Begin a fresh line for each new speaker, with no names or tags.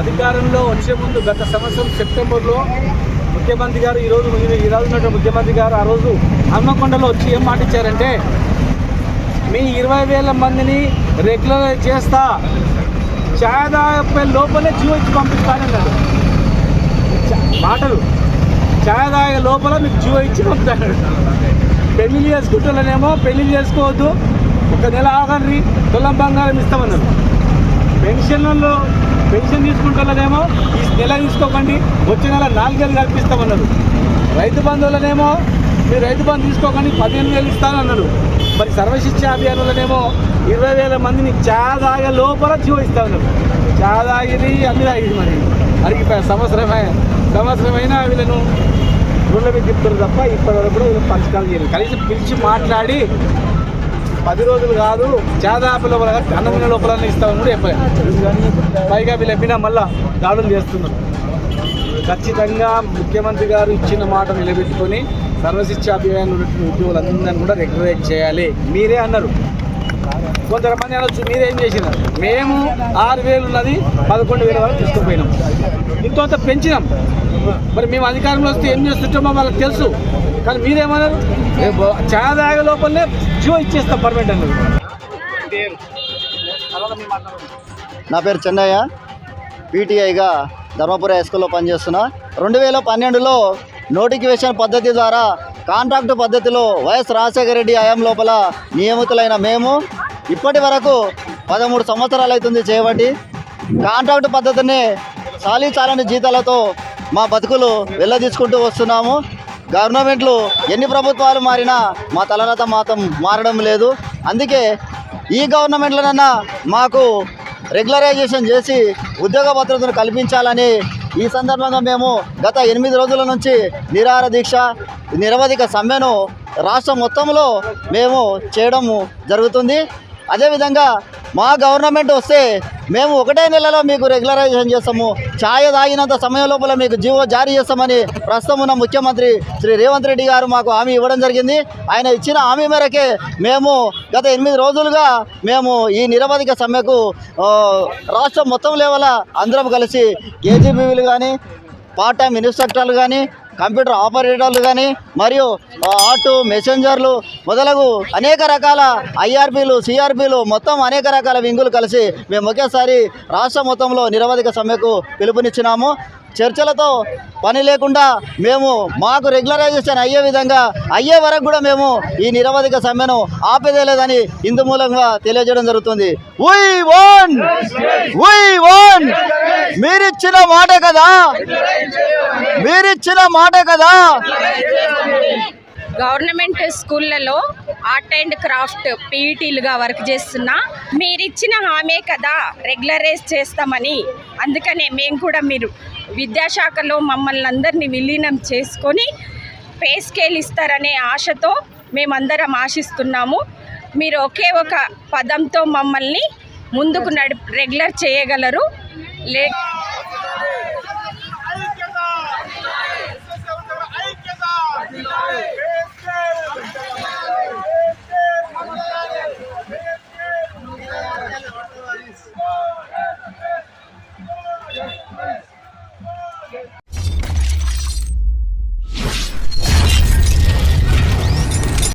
అధికారంలో వచ్చే ముందు గత సంవత్సరం సెప్టెంబర్లో ముఖ్యమంత్రి గారు ఈరోజు ఈ ఉన్నటువంటి ముఖ్యమంత్రి గారు ఆ రోజు హన్మకొండలో వచ్చి ఏం మాట ఇచ్చారంటే మీ ఇరవై వేల మందిని రెగ్యులర్ చేస్తా ఛాయదాపై లోపలే జీవో ఇచ్చి పంపిస్తానన్నాడు మాటలు. ఛాయదాయ లోపల మీకు జీవో ఇచ్చి పంపుతాడు. పెళ్ళి చేసుకుంటున్నానేమో పెళ్ళి చేసుకోవద్దు. ఒక నెల ఆగండి తులం బంగారం ఇస్తామన్నారు పెన్షన్లలో పెన్షన్ తీసుకుంటున్నదేమో ఈ నెల తీసుకోకండి వచ్చే నెల నాలుగేళ్ళు కల్పిస్తామన్నారు. రైతు బంధువులనేమో మీరు రైతు బంధు తీసుకోకండి పదిహేను వేలు ఇస్తానన్నారు. మరి సర్వశిక్ష అభియానులనేమో ఇరవై వేల మందిని చాదాగే లోపల జీవో ఇస్తామన్నారు. చా అన్ని తాగింది మరి. అరిగిపోయా సంవత్సరమే సంవత్సరమైనా వీళ్ళను రోడ్ల మీద తిప్పుతారు తప్ప ఇప్పటివరకు కూడా వీళ్ళు పరిష్కారం చేయలేదు. కలిసి పిలిచి మాట్లాడి పది రోజులు కాదు చేదాప లోపల అన్నమైన లోపల ఇస్తామని కూడా చెప్పలేదు పైగా వీళ్ళు ఎప్పినా మళ్ళా దాడులు చేస్తున్నారు. ఖచ్చితంగా ముఖ్యమంత్రి గారు ఇచ్చిన మాట నిలబెట్టుకొని సర్వశిక్ష అభియాన్ ఉద్యోగులందరినీ కూడా రెగ్యులరైజ్ చేయాలి. మీరే అన్నారు. కొంతమంది అనొచ్చు మీరేం చేసినారు? మేము ఆరు వేలు ఉన్నది పదకొండు వేల వరకు తీసుకుపోయినాం. ఇంత పెంచినాం. మరి మేము అధికారంలో వస్తే ఏం చేస్తుంటామో వాళ్ళకి తెలుసు. కానీ మీరేమన్నారు? చాలా దాగ లోపలనే జియో ఇచ్చేస్తాం పర్మనెంట్ అన్నది.
నా పేరు చెన్నయ్య. పీటీఐగా ధర్మపురి హైస్కూల్లో పనిచేస్తున్నా. రెండు వేల పన్నెండులో నోటిఫికేషన్ పద్ధతి ద్వారా కాంట్రాక్టు పద్ధతిలో వైఎస్ రాజశేఖర రెడ్డి హయాం లోపల నియమితులైన మేము ఇప్పటి వరకు పదమూడు సంవత్సరాలు అవుతుంది చేయబట్టి కాంట్రాక్టు పద్ధతిని చాలీ చాలని జీతాలతో మా బతుకులు వెళ్ళదీసుకుంటూ వస్తున్నాము. గవర్నమెంట్లు ఎన్ని ప్రభుత్వాలు మారినా మా తలరాత మాత్రం మారడం లేదు. అందుకే ఈ గవర్నమెంట్లనన్నా మాకు రెగ్యులరైజేషన్ చేసి ఉద్యోగ భద్రతను కల్పించాలని ఈ సందర్భంగా మేము గత ఎనిమిది రోజుల నుంచి నిరాహార దీక్ష నిరవధిక సమ్మెను రాష్ట్రం మొత్తంలో మేము చేయడం జరుగుతుంది. అదేవిధంగా మా గవర్నమెంట్ వస్తే మేము ఒకటే నెలలో మీకు రెగ్యులరైజేషన్ చేస్తాము. ఛాయ తాగినంత సమయం లోపల మీకు జీవో జారీ చేస్తామని ప్రస్తుతం ఉన్న ముఖ్యమంత్రి శ్రీ రేవంత్ రెడ్డి గారు మాకు హామీ ఇవ్వడం జరిగింది. ఆయన ఇచ్చిన హామీ మేరకే మేము గత ఎనిమిది రోజులుగా మేము ఈ నిరవధిక సమ్మెకు రాష్ట్రం మొత్తం లెవెల అందరం కలిసి కేజీబీవీలు కానీ పార్ట్ టైం ఇన్స్ట్రక్టర్లు కానీ కంప్యూటర్ ఆపరేటర్లు కానీ మరియు ఆటో మెసెంజర్లు మొదలగు అనేక రకాల ఐఆర్పీలు సిఆర్పీలు మొత్తం అనేక రకాల వింగులు కలిసి మేము ఒకేసారి రాష్ట్ర మొత్తంలో నిరవధిక సమ్మెకు పిలుపునిచ్చినాము. చర్చలతో పని లేకుండా మేము మాకు రెగ్యులరైజేషన్ అయ్యే విధంగా అయ్యే వరకు కూడా మేము ఈ నిరవధిక సమ్మెను ఆపేదేలేదని ఇందు మూలంగా తెలియజేయడం జరుగుతుంది. వీ ఓన్ వీ ఓన్ మీరిచ్చిన మాట కదా. మీరిచ్చిన మాట కదా.
గవర్నమెంట్ స్కూళ్ళలో ఆర్ట్ అండ్ క్రాఫ్ట్ పీఈటీలుగా వర్క్ చేస్తున్నా మీరిచ్చిన హామీ కదా రెగ్యులరైజ్ చేస్తామని. అందుకనే మేము కూడా మీరు విద్యాశాఖలో మమ్మల్ని అందరినీ విలీనం చేసుకొని పే స్కేల్ ఇస్తారనే ఆశతో మేమందరం ఆశిస్తున్నాము. మీరు ఒకే ఒక పదంతో మమ్మల్ని ముందుకు నడి రెగ్యులర్ చేయగలరు. లే